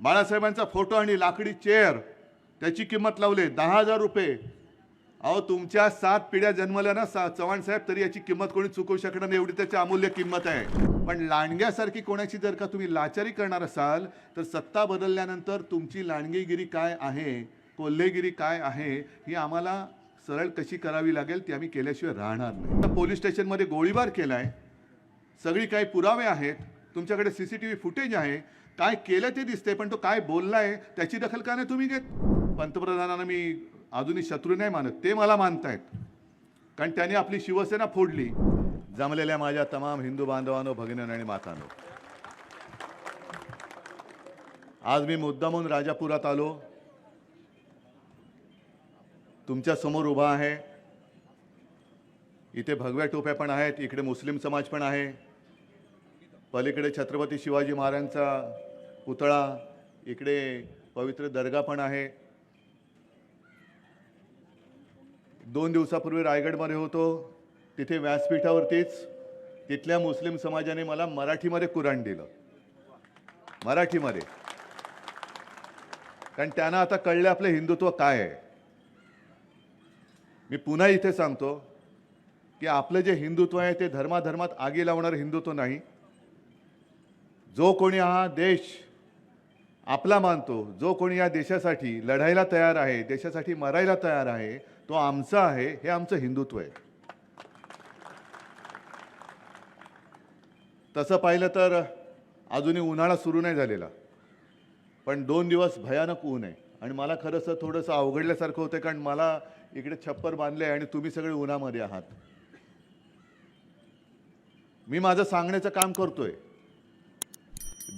बाळासाहेबांचा photo आणि लाकडी chair त्याची किंमत लावले दहा हजार रुपये. अहो तुमच्या सात पिढ्या जन्मल्या ना सा चव्हाण साहेब तरी याची किंमत कोणी चुकवू शकणार नाही एवढी त्याची अमूल्य किंमत आहे. पण लांडग्यासारखी कोणाची जर का तुम्ही लाचारी करणार असाल तर सत्ता बदलल्यानंतर तुमची लांडगीगिरी काय आहे कोल्हेगिरी काय आहे ही आम्हाला सरळ कशी करावी लागेल ती आम्ही केल्याशिवाय राहणार नाही. पोलीस स्टेशनमध्ये गोळीबार केलाय. सगळी काही पुरावे आहेत. तुमच्याकडे C C T V footage आहे. काय केलं ते दिसते पण तो काय बोललाय त्याची दखल का नाही तुम्ही घेत? पंतप्रधानांना मी अजूनही शत्रू नाही मानत ते मला मानतायत. कारण त्यांनी आपली शिवसेना फोडली जमलेल्या माझ्या तमाम हिंदू बांधवांनो भगिनींनो आणि मातांनो. आज मी मुद्दामून राजापुरात आलो. तुमच्यासमोर उभा आहे. इथे भगव्या टोप्या पण आहेत इकडे मुस्लिम समाज पण आहे. पलीकडे छत्रपती शिवाजी महाराजांचा पुतळा इकडे पवित्र दर्गा पण आहे. दोन दिवसापूर्वी रायगडमध्ये होतो तिथे व्यासपीठावरतीच तिथल्या मुस्लिम समाजाने मला मराठीमध्ये कुराण दिलं. मराठीमध्ये. कारण त्यांना आता कळलं आपलं हिंदुत्व काय आहे. मी पुन्हा इथे सांगतो की आपलं जे हिंदुत्व आहे ते धर्माधर्मात आगी लावणारं हिंदुत्व नाही. जो कोणी हा देश आपला मानतो जो कोणी या देशासाठी लढायला तयार आहे देशासाठी मरायला तयार आहे तो आमचा आहे हे आमचं हिंदुत्व आहे. तसं पाहिलं तर अजूनही उन्हाळा सुरू नाही झालेला. पण दोन दिवस भयानक ऊन आहे. आणि मला खरंसं थोडंसं अवघडल्यासारखं होतं कारण मला इकडे छप्पर बांधले आणि तुम्ही सगळे उन्हामध्ये आहात. मी माझं सांगण्याचं काम करतोय.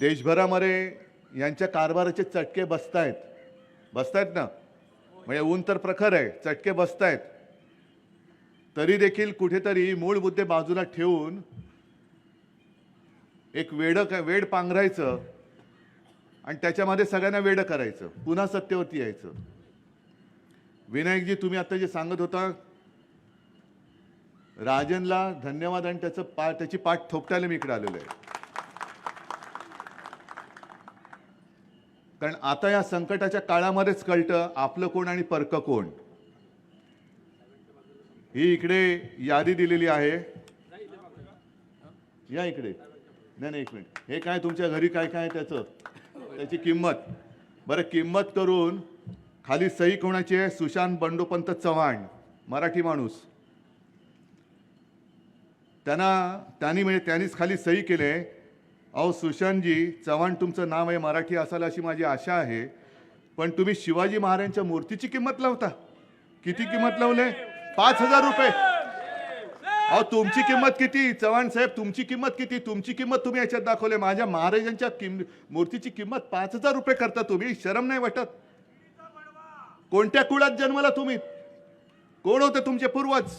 देशभरामध्ये यांच्या कारभाराचे चटके बसतायत. बसतायत ना? म्हणजे ऊन तर प्रखर आहे चटके बसतायत. तरी देखील कुठेतरी मूळ मुद्दे बाजूला ठेवून एक वेड वेड पांघरायचं आणि त्याच्यामध्ये सगळ्यांना वेडं करायचं. पुन्हा सत्तेवरती यायचं. विनायकजी तुम्ही आता जे सांगत होता राजनला धन्यवाद आणि त्याचं पा त्याची पाठ थोपटायला मी इकडे आलेलो आहे. कारण आता या संकटाच्या काळामध्येच कळतं आपलं कोण आणि परकं कोण. ही इकडे यादी दिलेली आहे. या इकडे. नाही नाही एक मिनिट. हे काय तुमच्या घरी काय काय त्याचं? त्याची किंमत. बरं किंमत करून खाली सही कोणाची आहे? सुशांत बंडोपंत चव्हाण मराठी माणूस. त्यांना त्यांनी म्हणजे त्यांनीच खाली सही केले अहो सुशांतजी चव्हाण तुमचं नाव आहे मराठी असाल अशी माझी आशा आहे. पण तुम्ही शिवाजी महाराजांच्या मूर्तीची किंमत लावता. किती किंमत लावले? पाच हजार रुपये. अहो तुमची किंमत किती? चव्हाण साहेब तुमची किंमत किती? तुमची किंमत तुम्ही याच्यात दाखवले. माझ्या महाराजांच्या किम मूर्तीची किंमत पाच हजार रुपये करता तुम्ही. शरम नाही वाटत. कोणत्या कुळात जन्मला तुम्ही? कोण होते तुमचे पूर्वज?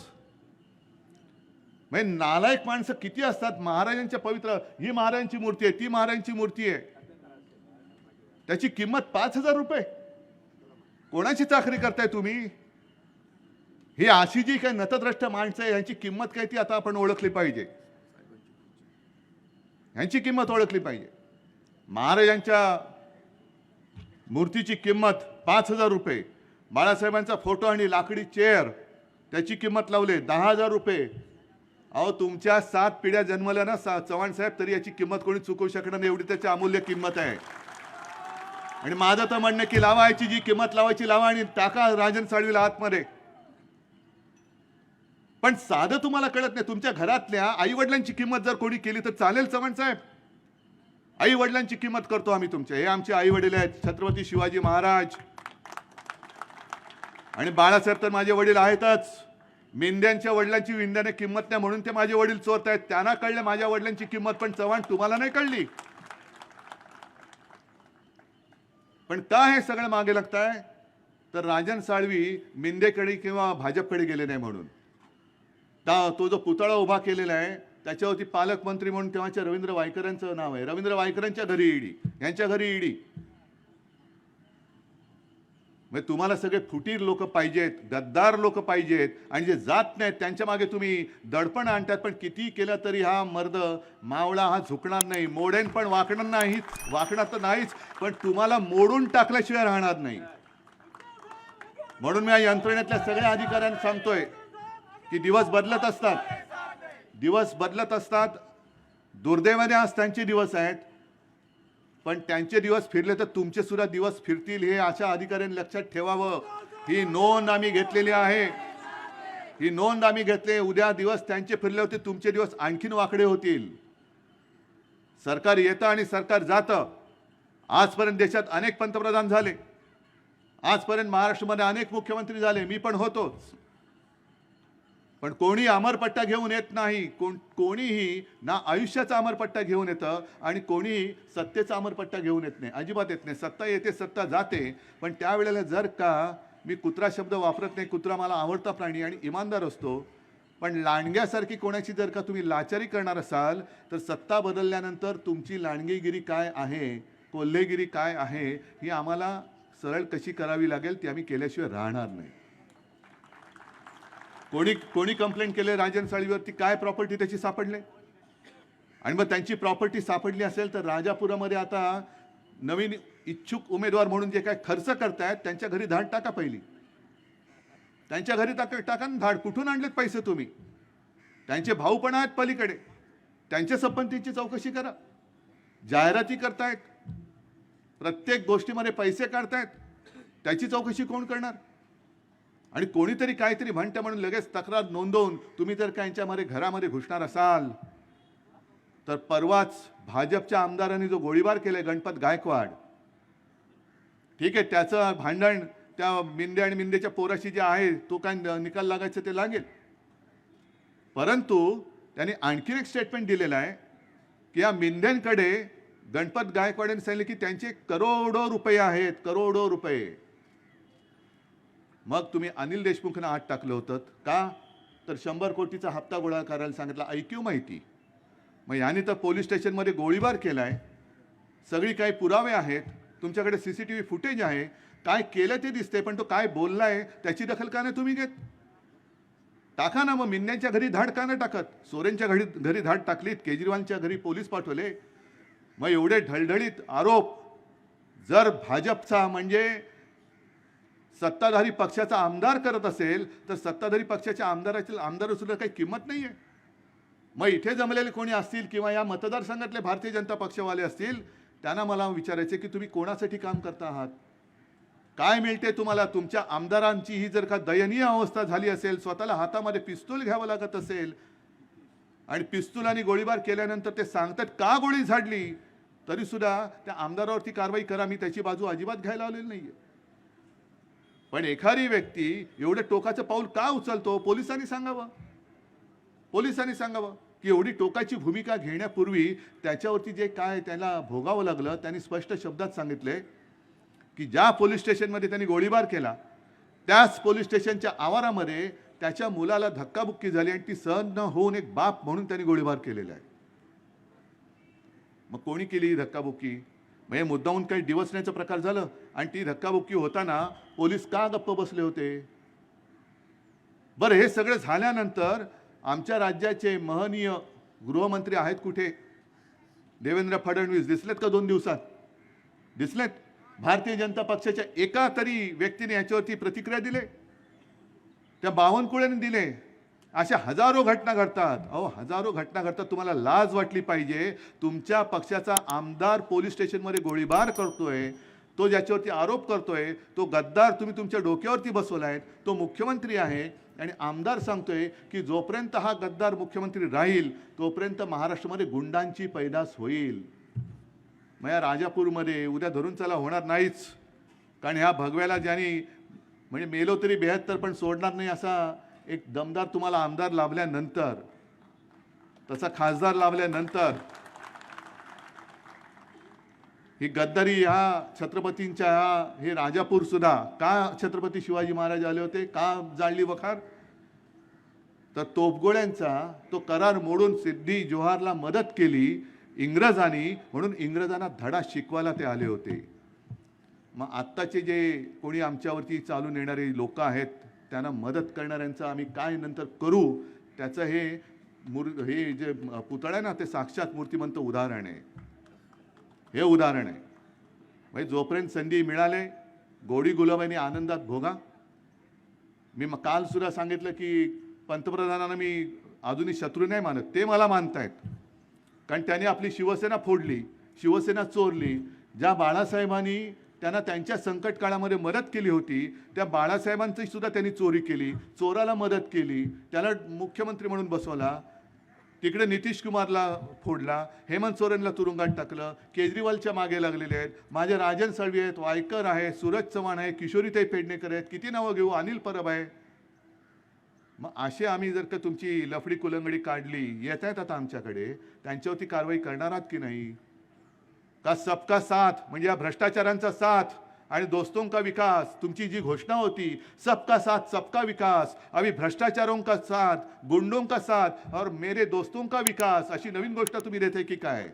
म्हणजे नालायक माणसं किती असतात? महाराजांच्या पवित्र ही महाराजांची मूर्ती आहे ती महाराजांची मूर्ती आहे. त्याची किंमत पाच हजार रुपये. कोणाची चाकरी करताय तुम्ही? ही अशी जी काही नतद्रष्ट माणसं आहे यांची किंमत काय ती आता आपण ओळखली पाहिजे. यांची किंमत ओळखली पाहिजे. महाराजांच्या मूर्तीची किंमत पाच हजार रुपये. बाळासाहेबांचा फोटो आणि लाकडी चेअर त्याची किंमत लावले दहा हजार रुपये. अहो तुमच्या सात पिढ्या जन्मल्या ना सा चव्हाण साहेब तरी याची किंमत कोणी चुकवू शकणार नाही एवढी त्याची अमूल्य किंमत आहे. आणि माझं तर म्हणणं की लावायची जी किंमत लावायची लावा आणि टाका राजन साळवीला आतमध्ये. पण साधं तुम्हाला कळत नाही तुमच्या घरातल्या आई वडिलांची किंमत जर कोणी केली तर चालेल चव्हाण साहेब? आई वडिलांची किंमत करतो आम्ही तुमच्या. हे आमचे आई वडील आहेत छत्रपती शिवाजी महाराज. आणि बाळासाहेब तर माझे वडील आहेतच. मेंढ्यांच्या वडिलांची विंध्याने किंमत नाही म्हणून ते माझे वडील चोरत आहेत. त्यांना कळलं माझ्या वडिलांची किंमत पण चव्हाण तुम्हाला नाही कळली. पण का हे सगळं मागे लागताय? तर राजन साळवी मेंदेकडे किंवा भाजपकडे गेले नाही म्हणून. ता- तो जो पुतळा उभा केलेला आहे त्याच्यावरती पालकमंत्री म्हणून तेव्हाच्या रवींद्र वायकरांचं नाव आहे. रवींद्र वायकरांच्या घरी ईडी. यांच्या घरी ईडी. म्हणजे तुम्हाला सगळे फुटीर लोक पाहिजेत गद्दार लोक पाहिजेत आणि जे जात नाहीत त्यांच्या मागे तुम्ही दडपण आणतात. पण किती केलं तरी हा मर्द मावळा हा झुकणार नाही. मोडेन पण वाकणार नाही वाकणार तर नाहीच पण तुम्हाला मोडून टाकल्याशिवाय राहणार नाही. म्हणून मी या यंत्रणेतल्या सगळ्या अधिकाऱ्यांना सांगतोय की दिवस बदलत असतात. दिवस बदलत असतात. दुर्दैवाने आज त्यांचे दिवस आहेत. पण त्यांचे दिवस फिरले तर तुमचे सुद्धा दिवस फिरतील हे अशा अधिकाऱ्यांनी लक्षात ठेवावं. ही नोंद आम्ही घेतलेली आहे. ही नोंद आम्ही घेतली उद्या दिवस त्यांचे फिरले होते तुमचे दिवस आणखीन वाकडे होतील. सरकार येतं आणि सरकार जातं. आजपर्यंत देशात अनेक पंतप्रधान झाले. आजपर्यंत महाराष्ट्रामध्ये अनेक मुख्यमंत्री झाले. मी पण होतोच. पण कोणी अमरपट्टा घेऊन येत नाही. कोण कोणीही ना आयुष्याचा अमरपट्टा घेऊन येतं आणि कोणीही सत्तेचा अमरपट्टा घेऊन येत नाही. अजिबात येत नाही. सत्ता येते सत्ता जाते. पण त्यावेळेला जर का मी कुत्रा शब्द वापरत नाही कुत्रा मला आवडता प्राणी आणि इमानदार असतो पण लांडग्यासारखी कोणाची जर का तुम्ही लाचारी करणार असाल तर सत्ता बदलल्यानंतर तुमची लांडगीगिरी काय आहे कोल्हेगिरी काय आहे ही आम्हाला सरळ कशी करावी लागेल ती आम्ही केल्याशिवाय राहणार नाही. कोणी कोणी कंप्लेंट केले राजन साळीवरती काय प्रॉपर्टी त्याची सापडले? आणि मग त्यांची प्रॉपर्टी सापडली असेल तर राजापुरामध्ये आता नवीन इच्छुक उमेदवार म्हणून जे काय खर्च करतायत त्यांच्या घरी धाड टाका पहिली. त्यांच्या घरी टाका टाका धाड. कुठून आणलेत पैसे तुम्ही? त्यांचे भाऊ पण आहेत पलीकडे. त्यांच्या संपत्तीची चौकशी करा. जाहिराती करतायत. प्रत्येक गोष्टीमध्ये पैसे काढतायत. त्याची चौकशी कोण करणार? आणि कोणीतरी काहीतरी म्हणतं म्हणून लगेच तक्रार नोंदवून तुम्ही जर का यांच्यामध्ये घरामध्ये घुसणार असाल तर परवाच भाजपच्या आमदारांनी जो गोळीबार केलाय गणपत गायकवाड ठीक आहे त्याचं भांडण त्या मिंदे आणि मिंदेच्या पोराशी जे आहे तो काय निकाल लागायचं ते लागेल. परंतु त्यांनी आणखीन एक स्टेटमेंट दिलेलं आहे की या मिंद्यांकडे गणपत गायकवाडांनी सांगितले की त्यांचे करोडो रुपये आहेत करोडो रुपये. मग तुम्ही अनिल देशमुखनं आत टाकलं होतं. का? तर शंभर कोटीचा हप्ता गोळा करायला सांगितला. ऐक्यू माहिती. मग याने तर पोलीस स्टेशनमध्ये गोळीबार केला आहे सगळी काही पुरावे आहेत. तुमच्याकडे C C T V footage आहे. काय केलं ते दिसते पण तो काय बोलला आहे त्याची दखल का नाही तुम्ही घेत? टाका ना मग मिन्यांच्या घरी धाड का नाही टाकत? सोरेनच्या घरी घरी धाड टाकलीत केजरीवालच्या घरी पोलीस पाठवले. मग एवढे ढळढळीत आरोप. जर भाजपचा म्हणजे सत्ताधारी पक्षाचा आमदार करत असेल तर सत्ताधारी पक्षाच्या आमदाराची आमदार सुद्धा काही किंमत नाही आहे मग इथे जमलेले कोणी असतील किंवा या मतदारसंघातले भारतीय जनता पक्षवाले असतील त्यांना मला विचारायचे की तुम्ही कोणासाठी काम करता आहात? काय मिळते तुम्हाला? तुमच्या आमदारांची ही जर का दयनीय अवस्था झाली असेल स्वतःला हातामध्ये पिस्तूल घ्यावं लागत असेल आणि पिस्तूल आणि गोळीबार केल्यानंतर ते सांगतात का गोळी झाडली? तरीसुद्धा त्या आमदारावरती कारवाई करा मी त्याची बाजू अजिबात घ्यायला आलेली आहे पण एखादी व्यक्ती एवढं टोकाचं पाऊल का उचलतो? पोलिसांनी सांगावं. पोलिसांनी सांगावं की एवढी टोकाची भूमिका घेण्यापूर्वी त्याच्यावरती जे काय त्याला भोगावं लागलं त्यांनी स्पष्ट शब्दात सांगितले की ज्या पोलीस स्टेशनमध्ये त्यांनी गोळीबार केला त्याच पोलीस स्टेशनच्या आवारामध्ये त्याच्या मुलाला धक्काबुक्की झाली आणि ती सहन न होऊन एक बाप म्हणून त्यांनी गोळीबार केलेला आहे. मग कोणी केली ही धक्काबुक्की? मग हे मुद्दाहून काही डिवसण्याचा प्रकार झालं आणि ती धक्काबुक्की होताना पोलीस का गप्प बसले होते? बरं हे सगळं झाल्यानंतर आमच्या राज्याचे महनीय गृहमंत्री आहेत कुठे? देवेंद्र फडणवीस. दिसलेत का दोन दिवसात? दिसलेत. भारतीय जनता पक्षाच्या एका तरी व्यक्तीने याच्यावरती प्रतिक्रिया दिले. त्या बावनकुळेने दिले. अशा हजारो घटना घडतात. अहो हजारो घटना घडतात. तुम्हाला लाज वाटली पाहिजे. तुमच्या पक्षाचा आमदार पोलीस स्टेशनमध्ये गोळीबार करतोय. तो ज्याच्यावरती आरोप करतोय तो गद्दार तुम्ही तुमच्या डोक्यावरती बसवला आहे तो मुख्यमंत्री आहे आणि आमदार सांगतोय की जोपर्यंत हा गद्दार मुख्यमंत्री राहील तोपर्यंत महाराष्ट्रामध्ये गुंडांची पैदास होईल. मग या राजापूरमध्ये उद्या धरून चला होणार नाहीच. कारण ह्या भगव्याला ज्यांनी म्हणजे मेलो तरी बेहत्तर पण सोडणार नाही असा एक दमदार तुम्हाला आमदार लाभल्यानंतर तसा खासदार लाभल्यानंतर ही गद्दारी ह्या छत्रपतींच्या ह्या हे राजापूर सुद्धा का छत्रपती शिवाजी महाराज आले होते का जाळली वखार? तर तोफगोळ्यांचा तो करार मोडून सिद्धी जोहारला मदत केली इंग्रजांनी म्हणून इंग्रजांना धडा शिकवायला ते आले होते. मग आत्ताचे जे कोणी आमच्यावरती चालून येणारे लोक आहेत त्यांना मदत करणाऱ्यांचं आम्ही काय नंतर करू त्याचं हे मूर हे जे पुतळा आहे ना ते साक्षात मूर्तिमंत उदाहरण आहे. हे उदाहरण आहे. म्हणजे जोपर्यंत संधी मिळाले गोडी गुलाबाने आनंदात भोगा. मी मग काल सुद्धा सांगितलं की पंतप्रधानांना मी अजूनही शत्रू नाही मानत ते मला मानतायत. कारण त्यांनी आपली शिवसेना फोडली शिवसेना चोरली. ज्या बाळासाहेबांनी त्यांना त्यांच्या संकट काळामध्ये मदत केली होती. त्या बाळासाहेबांची सुद्धा त्यांनी चोरी केली. चोराला मदत केली. त्याला मुख्यमंत्री म्हणून बसवला. तिकडे नितीश कुमारला फोडला. हेमंत सोरेनला तुरुंगात टाकलं. केजरीवालच्या मागे लागलेले आहेत. माझे राजन साळवी आहेत. वायकर आहे. सूरज चव्हाण आहे. किशोरीताई पेडणेकर आहेत. किती नावं घेऊ? अनिल परब आहे. मग असे आम्ही जर का तुमची लफडी कुलंगडी काढली येत आहेत आता आमच्याकडे. त्यांच्यावरती कारवाई करणार आहात की नाही? का सबका साथ म्हणजे या भ्रष्टाचारांचा साथ आणि दोस्तों का विकास तुमची जी घोषणा होती सबका साथ सबका विकास अभी भ्रष्टाचारों का साथ गुंडों का साथ और मेरे दोस्तों का विकास अशी नवीन गोष्ट तुम्ही देते की काय?